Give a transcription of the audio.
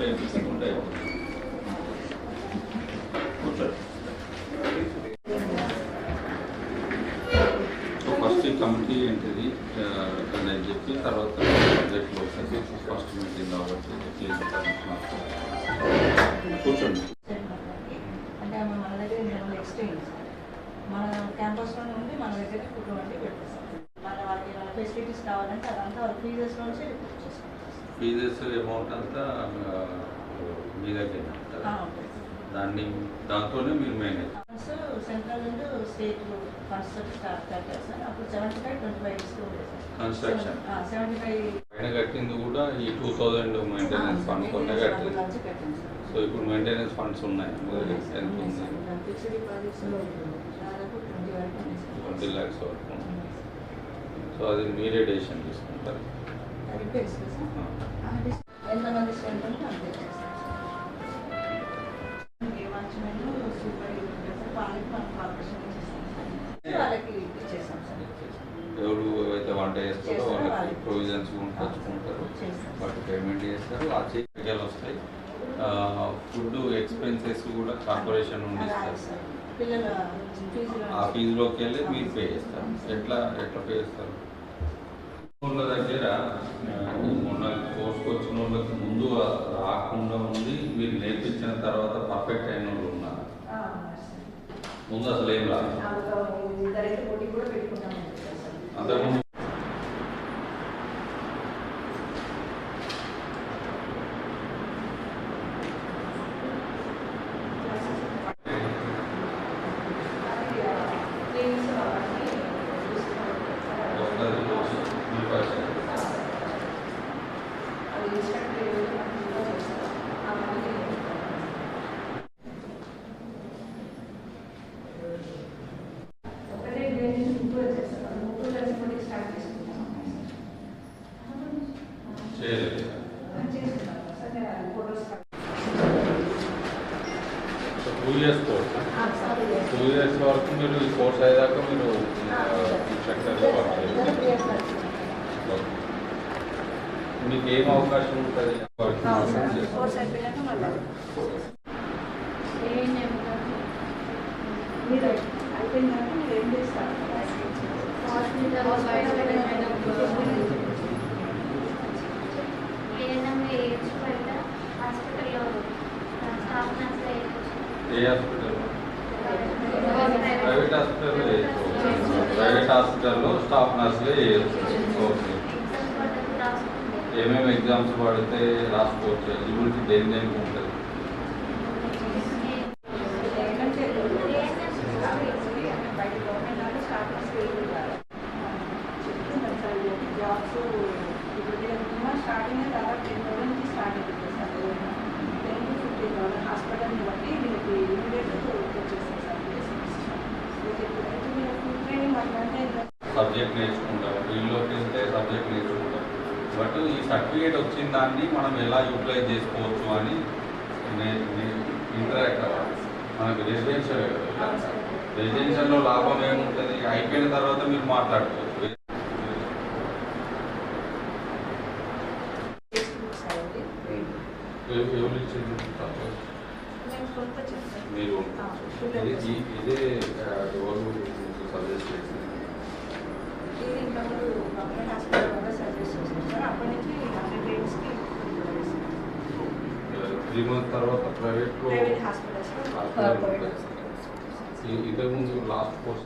పెంచుకుంటే కూర్చోండి so first committee ఏంటిది ఆ, అనేది చెప్పి తర్వాత సబ్జెక్ట్లో వచ్చేసి ఫస్ట్ మీటింగ్ కాబట్టి కూర్చోండి మన దగ్గర ఇంతకుముందు మన క్యాంపస్లో నుండి మన దగ్గర ఫుడ్ వండి పెట్టేస్తాం మన వాళ్ళకి ఏమైనా ఫెసిలిటీస్ కావాలంటే అదంతా వాళ్ళ ఫీజెస్లో నుంచి చేసుకుంటాం ఫీజెస్ అమౌంట్ అంతా మీ దగ్గర? దాన్ని దాంతోనే మీరు మేనేజ్ ఫండ్స్ సెంట్రల్ నుండి స్టేట్ ఫండ్స్ స్టార్ట్ కట్టారు సార్. అప్పుడు సెవెంటీ ఫైవ్ ట్వంటీ ఫైవ్ ఇస్తూ ఉండేది Construction. సెవెంటీ ఫైవ్ పైన కట్టింది కూడా ఈ టూ థౌజండ్ మెయింటెనెన్స్ కట్టింది. సార్. సో ఇప్పుడు మెయింటెనెన్స్ ఫండ్స్ ఉన్నాయి. ఎంత ఉంది? ట్వంటీ ల్యాక్స్ వరకు. సో అది మీరే డెసిషన్ తీసుకుంటారు. ఎంతమంది స్ట్రెంత్ ఉంటే అంతే వాళ్ళకి సార్ ఎవరు అయితే వంట చేస్తారో వాళ్ళకి ప్రొవిజన్స్ తెచ్చుకుంటారు. చేస్తాం. వాటి పేమెంట్ చేస్తారు. ఆ చెక్కలు వస్తాయి. ఫుడ్ ఎక్స్పెన్సెస్ కూడా కార్పొరేషన్ నుండి ఇస్తారు. ఆ ఫీజులోకి వెళ్ళి మీరు పే చేస్తారు. ఎట్లా ఎట్లా పే చేస్తారు? దగ్గర పర్ఫెక్ట్ అయిన వాళ్ళు ఉన్నారు ముందు అసలు ఏం రాదు అంతకుముందు వస్తుంది మీ two years course two years వరకు మీరు ఈ కోర్స్ అయ్యాక మీరు ఇన్స్ట్రక్టర్గా మీకు ఏం అవకాశం ఉంటుంది? వర్క్ చేస్తారు. కోర్స్ అయిపోయాక మళ్ళీ మీరు అయిపోయిందాక మీరు ఏం చేస్తారు ఏ హాస్పిటల్ ప్రైవేట్ హాస్పిటల్లో చేయొచ్చు ప్రైవేట్ హాస్పిటల్లో స్టాఫ్ నర్సులే చేయొచ్చు ఓకే ఏమేమి ఎగ్జామ్స్ పడితే రాసుకోవచ్చు ఎలిజిబిలిటీ దేని దేనికి ఉంటుంది బయట గవర్నమెంట్ వాళ్ళు స్టార్ట్ జాబ్స్ ఇప్పుడు స్టార్టింగ్ దాదాపు టెన్ థౌసండ్ నుంచి స్టార్ట్ అవుతుంది sir. Ten to fifteen thousand హాస్పిటల్ని బట్టి మీకు ఇమీడియట్ వచ్చేస్తుంది సార్. ఎప్పుడైతే మీరు ఫుల్ ట్రైనింగ్ అంటే సబ్జెక్ట్ నేర్చుకుంటారు. ఫీల్డ్లోకి వెళ్తే సబ్జెక్ట్ నేర్చుకుంటారు. బట్ ఈ సర్టిఫికేట్ వచ్చిన దాన్ని మనం ఎలా యూటిలైజ్ చేసుకోవచ్చు అని ఇంటరాక్ట్ అవ్వాలి. మనకు రెసిడెన్షియల్ రెసిడెన్షియల్లో లాభం ఏముంటుంది? అయిపోయిన తర్వాత మీరు మాట్లాడుకోవచ్చు. ఎవరు ఇచ్చింది మేము కొనుక్కొచ్చాం సార్ మీరు ఆ, ఇది ఈ- ఇదే ఆ, ఎవరు సజెస్ట్ చేసింది ఇది ఇంతకుముందు గవర్నమెంట్ హాస్పిటల్ వల్ల సర్వీస్ చేస్తాం సార్ అప్పటి నుంచి హండ్రెడ్ డేస్కి త్రీ మంత్స్ తర్వాత ప్రైవేట్లో ప్రైవేట్ హాస్పిటల్స్లో హాస్పిటల్ ఈ- ఇంతకుముందు లాస్ట్ కోర్స్